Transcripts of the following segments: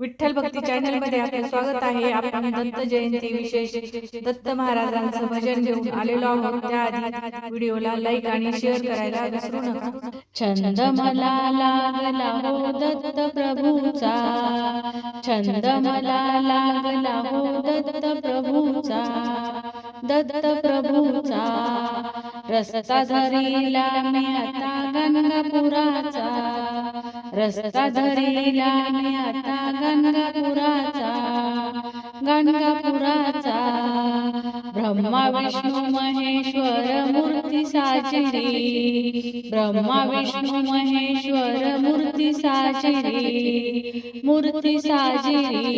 विठ्ठल भक्ती चॅनलमध्ये आपले स्वागत आहे. आपण दत्त जयंती विशेष दत्त महाराजांचं भजन घेऊन आलेलो आहोत. त्याआधी व्हिडिओला लाईक आणि शेअर करायला विसरू नका. छंद मला लागला हो दत्त प्रभूचा. छंद मला लागला हो दत्त प्रभूचा. दत्त प्रभूचा. रस्ता धरीला मी आता गंगापुराचा. रस्ता धरिला मी आता गंगापुराचा गंगापुराचा ब्रह्मा विष्णू महेश्वर मूर्ती साजिरी. ब्रह्मा विष्णू महेश्वर मूर्ती साजिरी. मूर्ती साजिरी.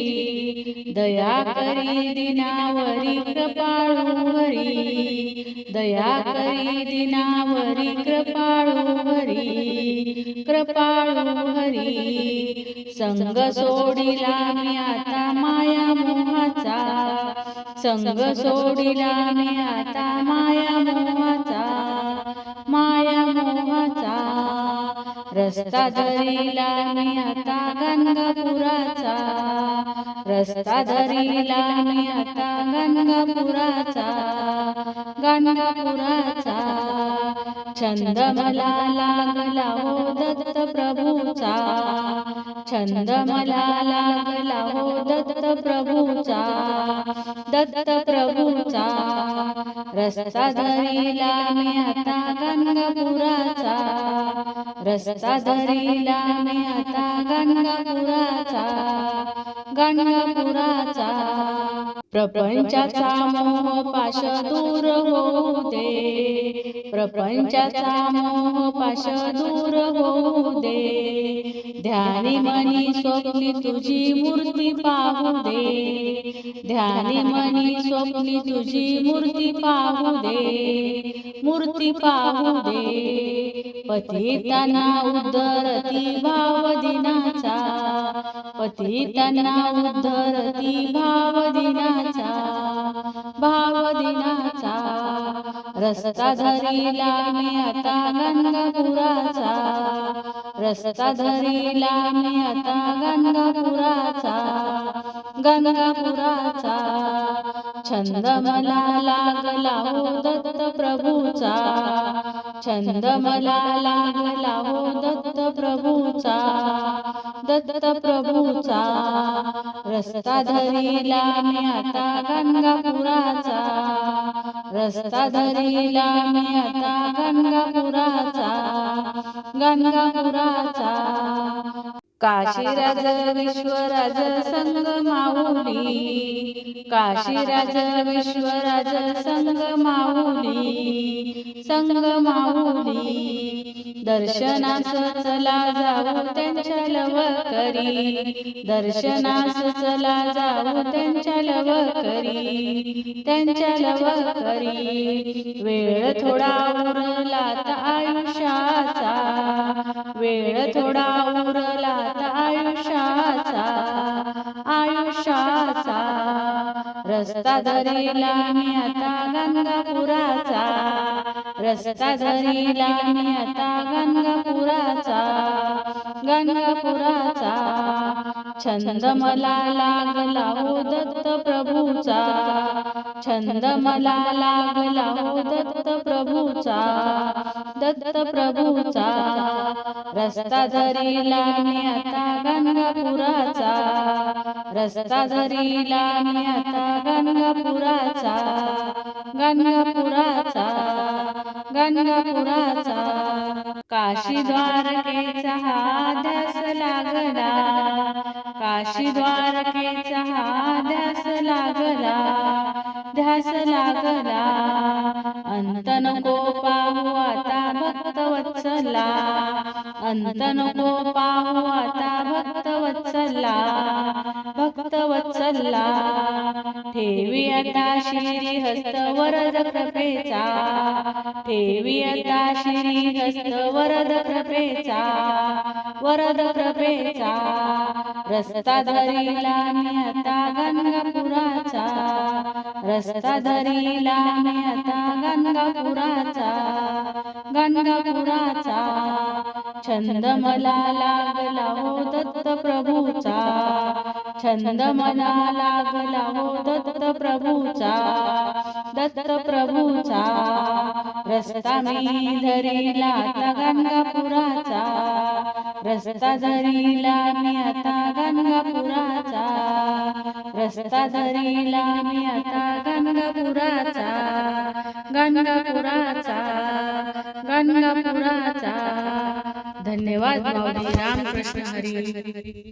दया करी दिनावरी कृपाळूवरी. दया करी दिनावरी कृपाळूवरी. कृपाळूवरी. संग सोडिला मी आता मा संग सोडिला आता माया मोहात रस्ता धरीला मी आता गंगापुराचा. रस्ता धरीला मी आता गंगापुराचा. गंगापुराचा. छंद मला लागला हो दत्त प्रभूचा. छंद मला लागला हो दत्त प्रभूचा. दत्त प्रभूचा. रस्ता धरीला मी आता गंगापुराचा. रस्ता धरिला मी आता गंगापुराचा. गंगापुराचा. प्रपंचाचा मोह पाश दूर होऊ दे प्रपंचाचा मोह पाश दूर होऊ दे ध्यानी मनी स्वप्नी तुझी मूर्ती पाहू दे. ध्यानी मनी स्वप्नी तुझी मूर्ती पाहू दे. मूर्ती पाहू दे. पतिताना उद्धरती भाव दिनाचा. पतिताना उद्धरती भाव दिनाचा भाव दिनाचा रस्ता धरीला मी आता गंगापुराचा रस्ता धरीला मी आता गंगापुराचा गंगापुराचा. छंद मला लागला हो दत्त प्रभूचा छंद मला लागला हो दत्त प्रभूचा. दत्त प्रभूचा रस्ता धरिला मी आता गंगापुराचा. रस्ता धरिला मी आता गंगापुराचा. गंगापुराचा. काशीराज विश्वराज संग माऊली. काशीराज विश्वराज संग माऊली. संग माऊली. दर्शनास चला जाऊ त्यांच्या लवकरी. दर्शनास चला जाऊ त्यांच्या लवकरी. त्यांच्या लवकरी. वेळ थोडा उरला आयुष्याचा. वेळ थोडा उरला रस्ता धरीला मी आता गंगापुराचा. रस्ता धरीला मी आता गंगापुराचा. गंगापुराचा. छंद मला लागला हो दत्त प्रभूचा. छंद मला लागला हो दत्त प्रभूचा. दत्त प्रभूचा. रस्ता धरीला मी आता गंगापुराचा. रस्ता धरीला मी आता गंगापुराचा. गंगापुराचा. गंगापुराचा. काशी द्वारकेचा हा ध्यास लागला. काशी द्वारकेचा हा ध्यास लागला. ध्यास लागला अंत नको पाहू आता भक्त वत्सला. अंत नको पाहू आता भक्त वत्सला भक्त वत्सला. ठेवी आता श्री हस्त वरद कृपेचा ठेवी आता श्री हस्त वरद कृपेचा वरद कृपेचा. रस्ता धरिला मी आता गंगापुराचा रस्ता धरीला मी आता गंगापुराचा गंगापुराचा. छंद मला लागला हो दत्त प्रभूचा छंद मला लागला हो दत्त प्रभूचा दत्त प्रभूचा. रस्ता मी धरीला आता गंगापुराचा रस्ता धरीला मी आता गंगापुराचा. रस्ता धरीला मी आता गंगापुराचा गंगापुराचा गंगापुराचा. धन्यवाद माऊली रामकृष्ण हरी.